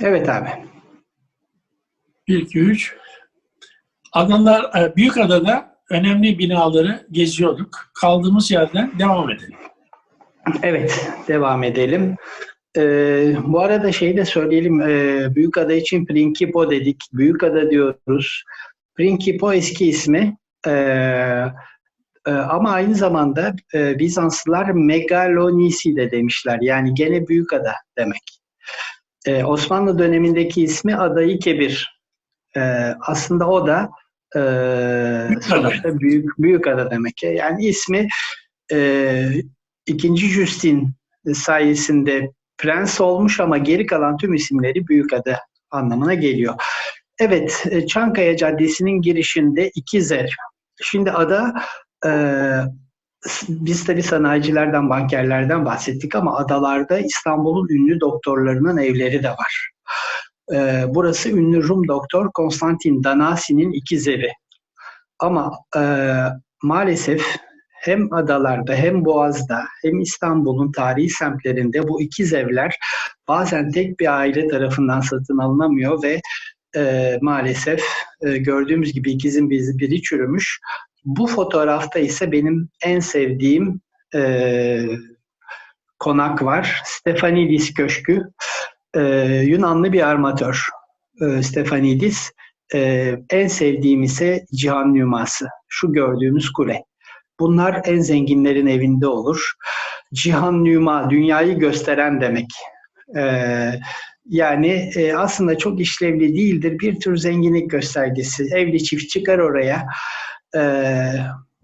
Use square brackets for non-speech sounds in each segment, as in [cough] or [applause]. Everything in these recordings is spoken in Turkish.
Evet abi. 1, 2, 3. Adalar, e, Büyükada'da önemli binaları geziyorduk. Kaldığımız yerden devam edelim. Evet, devam edelim. Ee, bu arada şey de söyleyelim, e, Büyükada için Prinkipo dedik. Büyükada diyoruz. Prinkipo eski ismi. Ee, e, ama aynı zamanda e, Bizanslılar Megalonisi de demişler. Yani gene Büyükada demek. Ee, Osmanlı dönemindeki ismi Adayı Kebir. Ee, aslında o da e, sonuçta [laughs] büyük, Büyükada demek. Yani ismi e, ikinci Justin sayesinde prens olmuş ama geri kalan tüm isimleri Büyükada anlamına geliyor. Evet, e, Çankaya Caddesi'nin girişinde iki ev. Şimdi ada e, biz tabii sanayicilerden, bankerlerden bahsettik ama adalarda İstanbul'un ünlü doktorlarının evleri de var. E, burası ünlü Rum doktor Konstantin Danasi'nin ikiz. Ama e, maalesef hem adalarda hem Boğaz'da hem İstanbul'un tarihi semtlerinde bu ikiz evler bazen tek bir aile tarafından satın alınamıyor ve e, maalesef e, gördüğümüz gibi ikizin biri çürümüş. Bu fotoğrafta ise benim en sevdiğim e, konak var. Stefanidis Köşkü. E, Yunanlı bir armatör e, Stefanidis. E, en sevdiğim ise Cihan Nüması. Şu gördüğümüz kule. Bunlar en zenginlerin evinde olur. Cihan Nüma, dünyayı gösteren demek. Ee, yani e, aslında çok işlevli değildir. Bir tür zenginlik göstergesi. Evli çift çıkar oraya. E,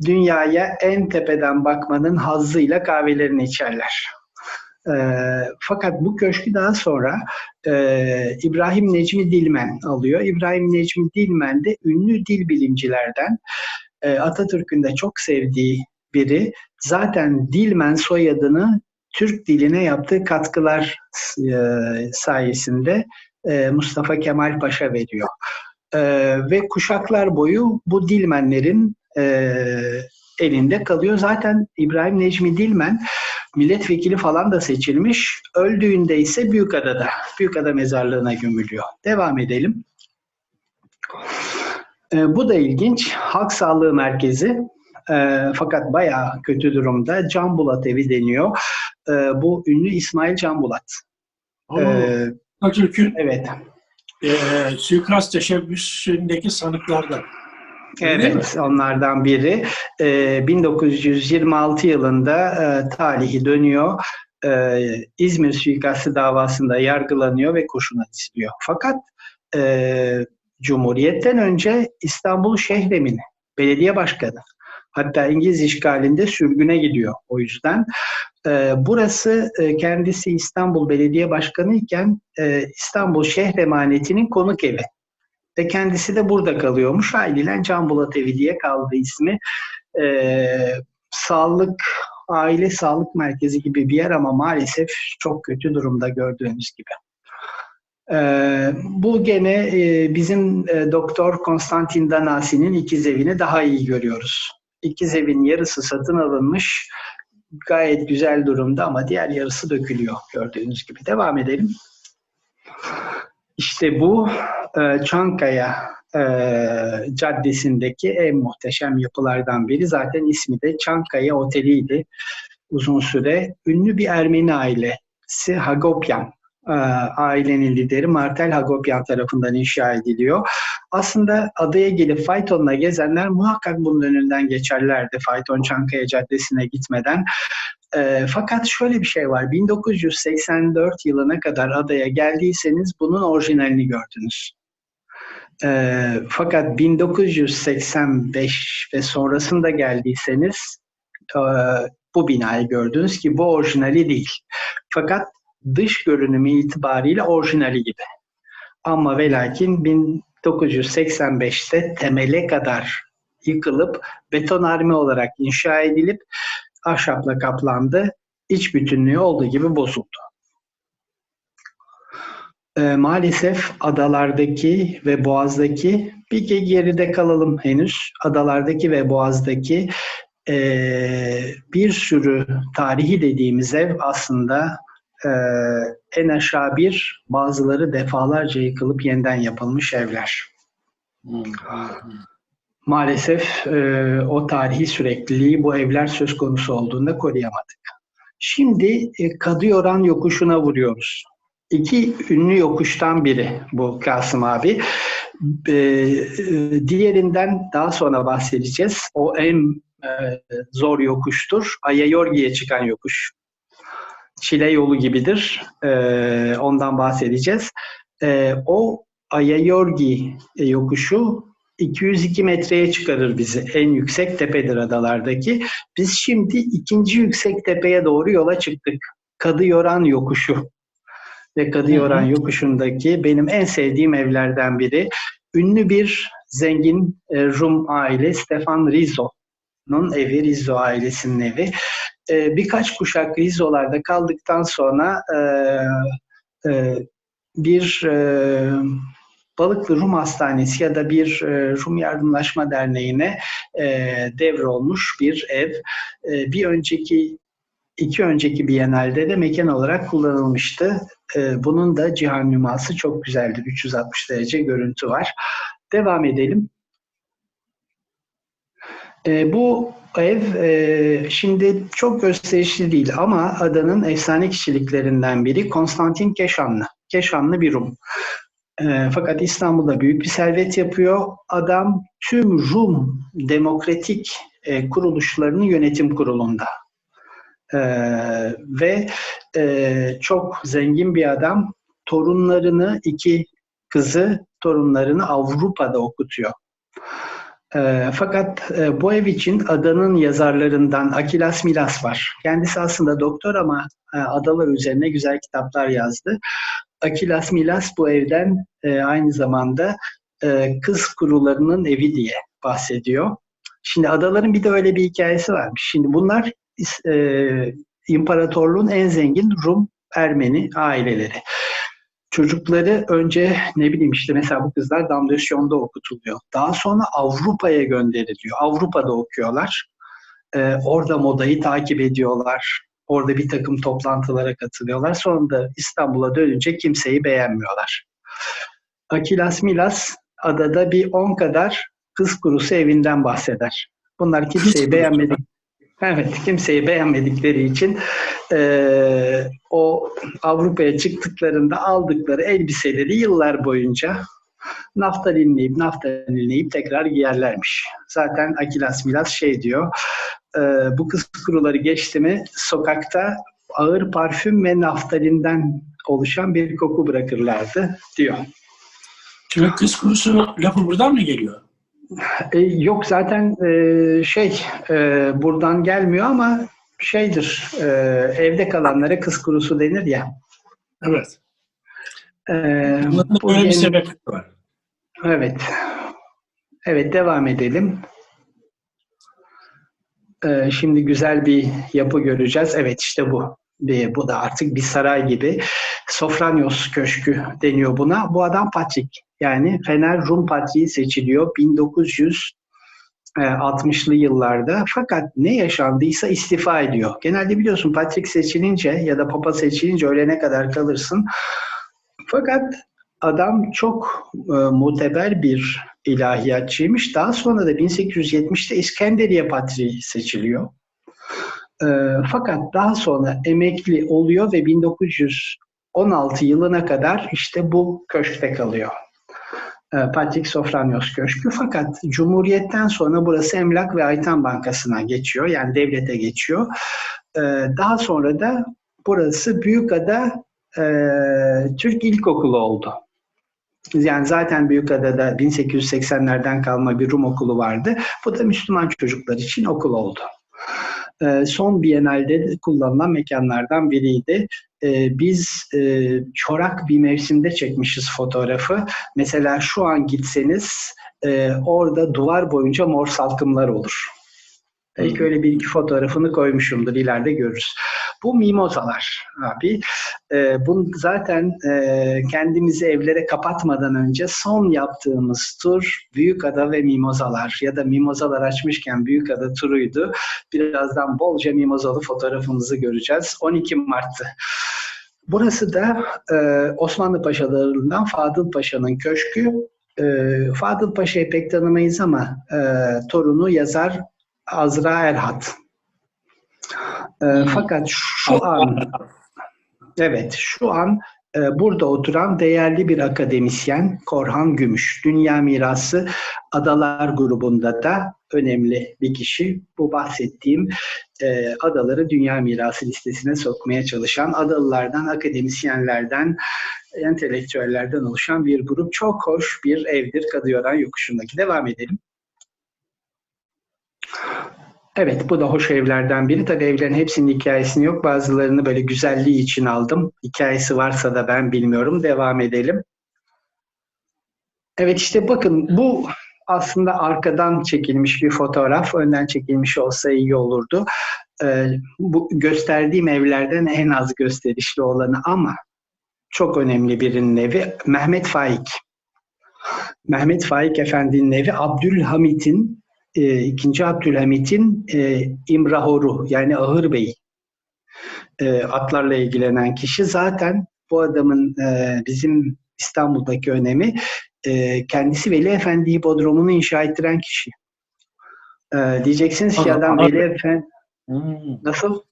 dünyaya en tepeden bakmanın hazzıyla kahvelerini içerler. E, fakat bu köşkü daha sonra e, İbrahim Necmi Dilmen alıyor. İbrahim Necmi Dilmen de ünlü dil bilimcilerden e, Atatürk'ün de çok sevdiği biri. Zaten Dilmen soyadını Türk diline yaptığı katkılar e, sayesinde e, Mustafa Kemal Paşa veriyor. Ve kuşaklar boyu bu Dilmenlerin elinde kalıyor. Zaten İbrahim Necmi Dilmen milletvekili falan da seçilmiş. Öldüğünde ise Büyükada'da, Büyükada mezarlığına gömülüyor. Devam edelim. E, bu da ilginç. Halk Sağlığı Merkezi e, fakat bayağı kötü durumda. Can Bulat evi deniyor. E, bu ünlü İsmail Can Bulat. Oo, e, Atatürk'ün evet. E, suikast teşebbüsündeki sanıklardan. Evet, onlardan biri. E, 1926 yılında e, talihi dönüyor. E, İzmir suikastı davasında yargılanıyor ve kurşuna diziliyor. Fakat e, Cumhuriyet'ten önce İstanbul Şehremini, belediye başkanı. Hatta İngiliz işgalinde sürgüne gidiyor. O yüzden e, burası e, kendisi İstanbul Belediye Başkanı iken e, İstanbul Şehir Emaneti'nin konuk evi. Ve kendisi de burada kalıyormuş. Ailen Can Bulat Evi diye kaldı ismi. E, sağlık, aile sağlık merkezi gibi bir yer ama maalesef çok kötü durumda gördüğünüz gibi. Ee, bu gene e, bizim e, Doktor Konstantin Danasi'nin ikiz evini daha iyi görüyoruz. İkiz evin yarısı satın alınmış, gayet güzel durumda ama diğer yarısı dökülüyor gördüğünüz gibi. Devam edelim. İşte bu e, Çankaya e, Caddesi'ndeki en muhteşem yapılardan biri. Zaten ismi de Çankaya Oteli'ydi uzun süre. Ünlü bir Ermeni ailesi Hagopyan e, ailenin lideri Martel Hagopian tarafından inşa ediliyor. Aslında adaya gelip faytonla gezenler muhakkak bunun önünden geçerlerdi fayton Çankaya Caddesi'ne gitmeden. E, fakat şöyle bir şey var. 1984 yılına kadar adaya geldiyseniz bunun orijinalini gördünüz. E, fakat 1985 ve sonrasında geldiyseniz e, bu binayı gördünüz ki bu orijinali değil. Fakat dış görünümü itibariyle orijinali gibi. Ama ve lakin 1985'te temele kadar yıkılıp betonarme olarak inşa edilip ahşapla kaplandı. İç bütünlüğü olduğu gibi bozuldu. E, maalesef adalardaki ve boğazdaki bir geride kalalım henüz. Adalardaki ve boğazdaki e, bir sürü tarihi dediğimiz ev aslında e, en aşağı bir, bazıları defalarca yıkılıp yeniden yapılmış evler. Maalesef e, o tarihi sürekliliği bu evler söz konusu olduğunda koruyamadık. Şimdi e, Kadıyoran yokuşuna vuruyoruz. İki ünlü yokuştan biri bu Kasım abi. E, diğerinden daha sonra bahsedeceğiz. O en e, zor yokuştur. Ayayorgi'ye çıkan yokuş. Çile yolu gibidir. E, ondan bahsedeceğiz. E, o Ayayorgi yokuşu 202 metreye çıkarır bizi. En yüksek tepedir adalardaki. Biz şimdi ikinci yüksek tepeye doğru yola çıktık. Kadıyoran yokuşu. Ve Kadıyoran yokuşundaki benim en sevdiğim evlerden biri. Ünlü bir zengin e, Rum aile Stefan Rizzo'nun evi, Rizzo ailesinin evi. E, birkaç kuşak Rizzo'larda kaldıktan sonra e, bir Balıklı Rum Hastanesi ya da bir e, Rum Yardımlaşma Derneği'ne e, devrolmuş bir ev. E, bir önceki iki önceki Biennale'de de mekan olarak kullanılmıştı. E, bunun da cihan miması çok güzeldir. 360 derece görüntü var. Devam edelim. E, bu ev e, şimdi çok gösterişli değil ama adanın efsane kişiliklerinden biri Konstantin Keşanlı. Keşanlı bir Rum. E, fakat İstanbul'da büyük bir servet yapıyor. Adam tüm Rum demokratik e, kuruluşlarının yönetim kurulunda. E, ve e, çok zengin bir adam. Torunlarını, iki kızı torunlarını Avrupa'da okutuyor. E, fakat e, bu ev için adanın yazarlarından Akilas Milas var. Kendisi aslında doktor ama e, adalar üzerine güzel kitaplar yazdı. Akilas Milas bu evden e, aynı zamanda e, kız kurularının evi diye bahsediyor. Şimdi adaların bir de öyle bir hikayesi varmış. Şimdi bunlar e, imparatorluğun en zengin Rum Ermeni aileleri. Çocukları önce ne bileyim işte mesela bu kızlar Damdösyon'da okutuluyor. Daha sonra Avrupa'ya gönderiliyor. Avrupa'da okuyorlar. Ee, orada modayı takip ediyorlar. Orada bir takım toplantılara katılıyorlar. Sonra da İstanbul'a dönünce kimseyi beğenmiyorlar. Akilas Milas adada bir on kadar kız kurusu evinden bahseder. Bunlar kimseyi beğenmedik. Evet, kimseyi beğenmedikleri için e, o Avrupa'ya çıktıklarında aldıkları elbiseleri yıllar boyunca naftalinleyip naftalinleyip tekrar giyerlermiş. Zaten Akilas Milas şey diyor, e, bu kız kuruları geçti mi sokakta ağır parfüm ve naftalinden oluşan bir koku bırakırlardı diyor. Kız kurusu lafı buradan mı geliyor? E, yok zaten e, şey e, buradan gelmiyor ama şeydir e, evde kalanlara kız kurusu denir ya. Evet. E, Bunların böyle bir sebebi var. Evet. Evet devam edelim. Ee, şimdi güzel bir yapı göreceğiz. Evet işte bu. Bu da artık bir saray gibi. Sofranios Köşkü deniyor buna. Bu adam patrik. Yani Fener Rum Patriği seçiliyor 1960'lı yıllarda. Fakat ne yaşandıysa istifa ediyor. Genelde biliyorsun patrik seçilince ya da papa seçilince ölene kadar kalırsın. Fakat adam çok e, muteber bir ilahiyatçıymış. Daha sonra da 1870'te İskenderiye Patriği seçiliyor. E, fakat daha sonra emekli oluyor ve 1916 yılına kadar işte bu köşkte kalıyor. E, Patrik Sofranios Köşkü. Fakat Cumhuriyet'ten sonra burası Emlak ve Aytan Bankası'na geçiyor. Yani devlete geçiyor. E, daha sonra da burası Büyükada e, Türk İlkokulu oldu. Yani zaten Büyükada'da 1880'lerden kalma bir Rum okulu vardı. Bu da Müslüman çocuklar için okul oldu. Son Biennale'de kullanılan mekanlardan biriydi. Ee, biz e, çorak bir mevsimde çekmişiz fotoğrafı. Mesela şu an gitseniz e, orada duvar boyunca mor salkımlar olur. Belki öyle bir iki fotoğrafını koymuşumdur. ileride görürüz. Bu mimozalar abi. E, bu zaten e, kendimizi evlere kapatmadan önce son yaptığımız tur Büyükada ve Mimozalar ya da Mimozalar açmışken Büyükada turuydu. Birazdan bolca mimozalı fotoğrafımızı göreceğiz. 12 Mart'tı. Burası da e, Osmanlı Paşalarından Fadıl Paşa'nın köşkü. E, Fadıl Paşa'yı pek tanımayız ama e, torunu yazar Azra Erhat. E, Hmm. Fakat şu an Evet, şu an e, burada oturan değerli bir akademisyen Korhan Gümüş. Dünya Mirası Adalar grubunda da önemli bir kişi. Bu bahsettiğim e, adaları Dünya Mirası listesine sokmaya çalışan adalılardan, akademisyenlerden, entelektüellerden oluşan bir grup. Çok hoş bir evdir Kadıyoran yokuşundaki. Devam edelim. Evet, bu da hoş evlerden biri. Tabii evlerin hepsinin hikayesini yok. Bazılarını böyle güzelliği için aldım. Hikayesi varsa da ben bilmiyorum. Devam edelim. Evet işte bakın bu aslında arkadan çekilmiş bir fotoğraf. Önden çekilmiş olsa iyi olurdu. Ee, bu gösterdiğim evlerden en az gösterişli olanı ama çok önemli birinin evi Mehmet Faik. Mehmet Faik Efendi'nin evi Abdülhamit'in e, ikinci Abdülhamit'in e, İmrahoru yani Ahır Bey e, atlarla ilgilenen kişi zaten bu adamın e, bizim İstanbul'daki önemi e, kendisi Veli Efendi hipodromunu inşa ettiren kişi. E, diyeceksiniz ki adam. Veli Efendi Hmm. nasıl?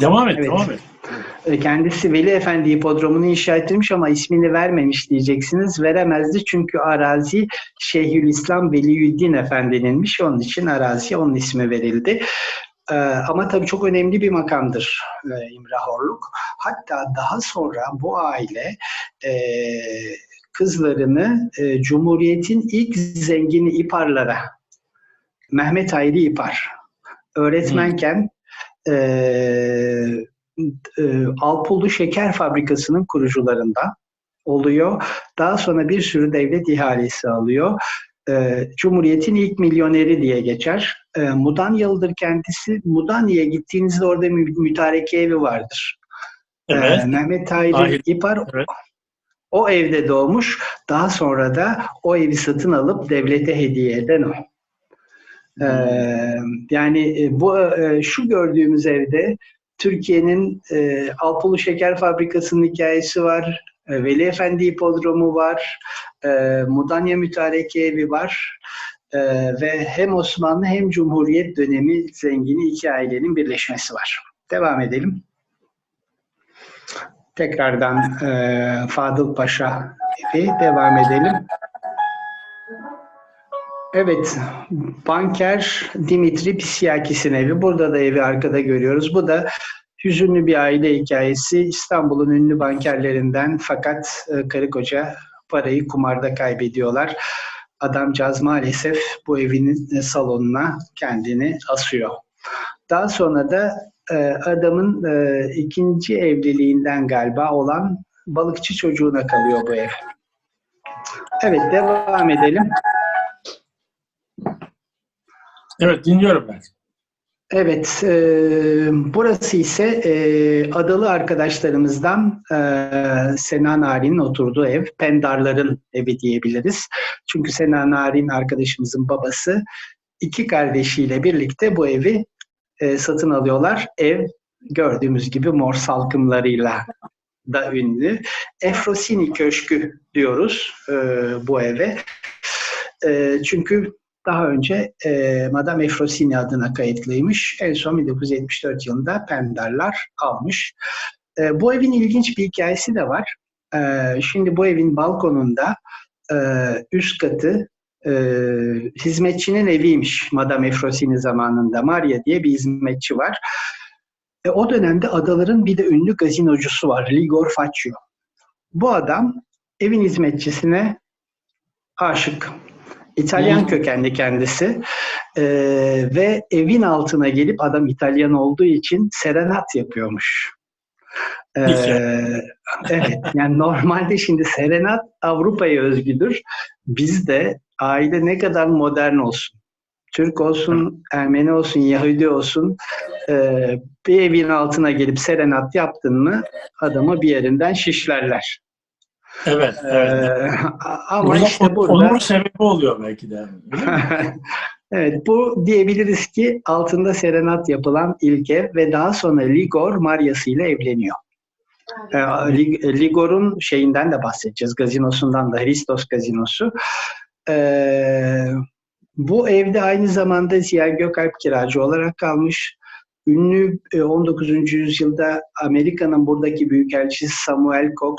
Devam et, Evet. devam et. E, Kendisi Veli Efendi hipodromunu inşa ettirmiş ama ismini vermemiş diyeceksiniz. Veremezdi çünkü arazi Şeyhülislam Veliyüddin Efendi'ninmiş. Onun için araziye onun ismi verildi. E, ama tabii çok önemli bir makamdır e. Hatta daha sonra bu aile e, kızlarını e, Cumhuriyet'in ilk zengini İparlara, Mehmet Hayri İpar, öğretmenken e, e, Alpullu Şeker Fabrikası'nın kurucularından oluyor. Daha sonra bir sürü devlet ihalesi alıyor. E, Cumhuriyet'in ilk milyoneri diye geçer. E, Mudanyalıdır kendisi. Mudanya'ya gittiğinizde orada mü- mütareke evi vardır. E, Evet. Mehmet Hayri Hayır. İpar Evet. o evde doğmuş. Daha sonra da o evi satın alıp devlete hediye eden o. Yani e, bu e, şu gördüğümüz evde Türkiye'nin e, Alpolu Şeker Fabrikası'nın hikayesi var. E, Veli Efendi Hipodromu var. E, Mudanya Mütareke Evi var. E, ve hem Osmanlı hem Cumhuriyet dönemi zengini iki ailenin birleşmesi var. Devam edelim. Tekrardan e, Fadıl Paşa evi devam edelim. Evet, banker Dimitri Pisyakis'in evi. Burada da evi arkada görüyoruz. Bu da hüzünlü bir aile hikayesi. İstanbul'un ünlü bankerlerinden fakat e, karı koca parayı kumarda kaybediyorlar. Adamcağız maalesef bu evinin salonuna kendini asıyor. Daha sonra da e, adamın e, ikinci evliliğinden galiba olan balıkçı çocuğuna kalıyor bu ev. Evet, devam edelim. Evet, dinliyorum ben. Evet, e, burası ise e, adalı arkadaşlarımızdan e, Sena Narin'in oturduğu ev, Pendarların evi diyebiliriz. Çünkü Sena Narin arkadaşımızın babası iki kardeşiyle birlikte bu evi e, satın alıyorlar. Ev gördüğümüz gibi mor salkımlarıyla da ünlü. Efrosini Köşkü diyoruz e, bu eve. E, çünkü daha önce e, Madame Efrosini adına kayıtlıymış. En son 1974 yılında Pendarlar almış. E, bu evin ilginç bir hikayesi de var. E, şimdi bu evin balkonunda e, üst katı e, hizmetçinin eviymiş Madame Efrosini zamanında. Maria diye bir hizmetçi var. E, o dönemde adaların bir de ünlü gazinocusu var. Ligor Faccio. Bu adam evin hizmetçisine aşık. İtalyan Hmm. kökenli kendisi Ee, ve evin altına gelip adam İtalyan olduğu için serenat yapıyormuş. Ee, [laughs] evet yani normalde şimdi serenat Avrupa'ya özgüdür. Bizde aile ne kadar modern olsun. Türk olsun, Ermeni olsun, Yahudi olsun e, bir evin altına gelip serenat yaptın mı adamı bir yerinden şişlerler. Evet, Ee, evet. ama burada işte burada onur sebebi oluyor belki de. [laughs] Evet bu diyebiliriz ki altında serenat yapılan ilk ev ve daha sonra Ligor Mariası ile evleniyor. E, Lig- Ligor'un şeyinden de bahsedeceğiz. Gazinosundan da. Hristos Gazinosu. E, bu evde aynı zamanda Ziya Gökalp kiracı olarak kalmış. Ünlü e, 19. yüzyılda Amerika'nın buradaki büyükelçisi Samuel Cox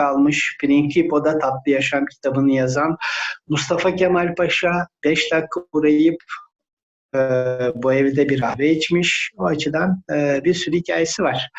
kalmış. Principo'da Tatlı Yaşam kitabını yazan Mustafa Kemal Paşa 5 dakika uğrayıp e, bu evde bir kahve içmiş. O açıdan e, bir sürü hikayesi var.